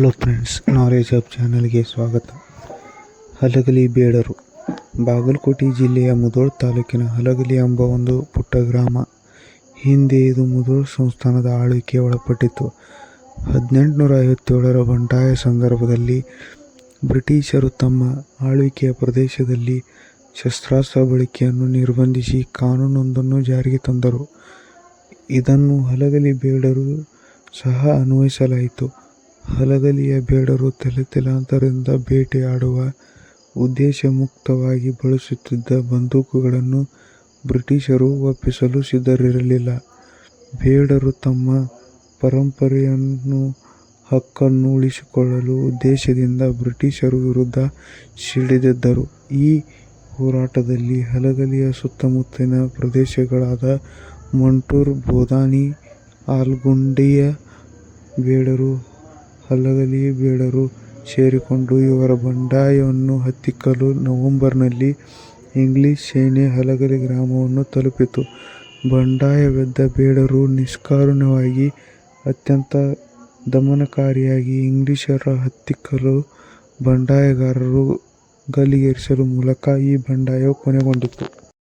Hello friends knowledge hub ಚಾನಲ್ಗೆ ಸ್ವಾಗತ. ಹಲಗಲಿ ಬೇಡರು. ಬಾಗಲಕೋಟೆ ಜಿಲ್ಲೆಯ ಮುಧೋಳ್ ತಾಲೂಕಿನ ಹಲಗಲಿ ಎಂಬ ಒಂದು ಪುಟ್ಟ ಗ್ರಾಮ. ಹಿಂದೆ ಇದು ಮುಧೋಳ್ ಸಂಸ್ಥಾನದ ಆಳ್ವಿಕೆ ಒಳಪಟ್ಟಿತ್ತು. ಹದಿನೆಂಟುನೂರ ಐವತ್ತೇಳರ ಬಂಡಾಯ ಸಂದರ್ಭದಲ್ಲಿ ಬ್ರಿಟಿಷರು ತಮ್ಮ ಆಳ್ವಿಕೆಯ ಪ್ರದೇಶದಲ್ಲಿ ಶಸ್ತ್ರಾಸ್ತ್ರ ಬಳಕೆಯನ್ನು ನಿರ್ಬಂಧಿಸಿ ಕಾನೂನೊಂದನ್ನು ಜಾರಿಗೆ ತಂದರು. ಇದನ್ನು ಹಲಗಲಿ ಬೇಡರು ಸಹ ಅನ್ವಯಿಸಲಾಯಿತು. ಹಲಗಲಿಯ ಬೇಡರು ತಲೆತಲಾಂತರದಿಂದ ಬೇಟೆಯಾಡುವ ಉದ್ದೇಶ ಮುಕ್ತವಾಗಿ ಬಳಸುತ್ತಿದ್ದ ಬಂದೂಕುಗಳನ್ನು ಬ್ರಿಟಿಷರು ಒಪ್ಪಿಸಲು ಸಿದ್ಧರಿರಲಿಲ್ಲ. ಬೇಡರು ತಮ್ಮ ಪರಂಪರೆಯನ್ನು ಹಕ್ಕನ್ನು ಉಳಿಸಿಕೊಳ್ಳಲು ಉದ್ದೇಶದಿಂದ ಬ್ರಿಟಿಷರ ವಿರುದ್ಧ ಸಿಡಿದೆದ್ದರು. ಈ ಹೋರಾಟದಲ್ಲಿ ಹಲಗಲಿಯ ಸುತ್ತಮುತ್ತಲಿನ ಪ್ರದೇಶಗಳಾದ ಮಂಟೂರ್, ಬೋದಾನಿ, ಆಲ್ಗುಂಡಿಯ ಬೇಡರು ಹಲಗಲಿ ಬೇಡರು ಸೇರಿಕೊಂಡು ಇವರ ಬಂಡಾಯವನ್ನು ಹತ್ತಿಕ್ಕಲು ನವೆಂಬರ್ನಲ್ಲಿ ಇಂಗ್ಲಿಷ್ ಸೇನೆ ಹಲಗಲಿ ಗ್ರಾಮವನ್ನು ತಲುಪಿತು. ಬಂಡಾಯವೆದ್ದ ಬೇಡರು ನಿಷ್ಕಾರುಣವಾಗಿ ಅತ್ಯಂತ ದಮನಕಾರಿಯಾಗಿ ಇಂಗ್ಲಿಷರ ಹತ್ತಿಕ್ಕಲು ಬಂಡಾಯಗಾರರು ಗಲ್ಲಿಗೇರಿಸಲು ಮೂಲಕ ಈ ಬಂಡಾಯವು ಕೊನೆಗೊಂಡಿತು.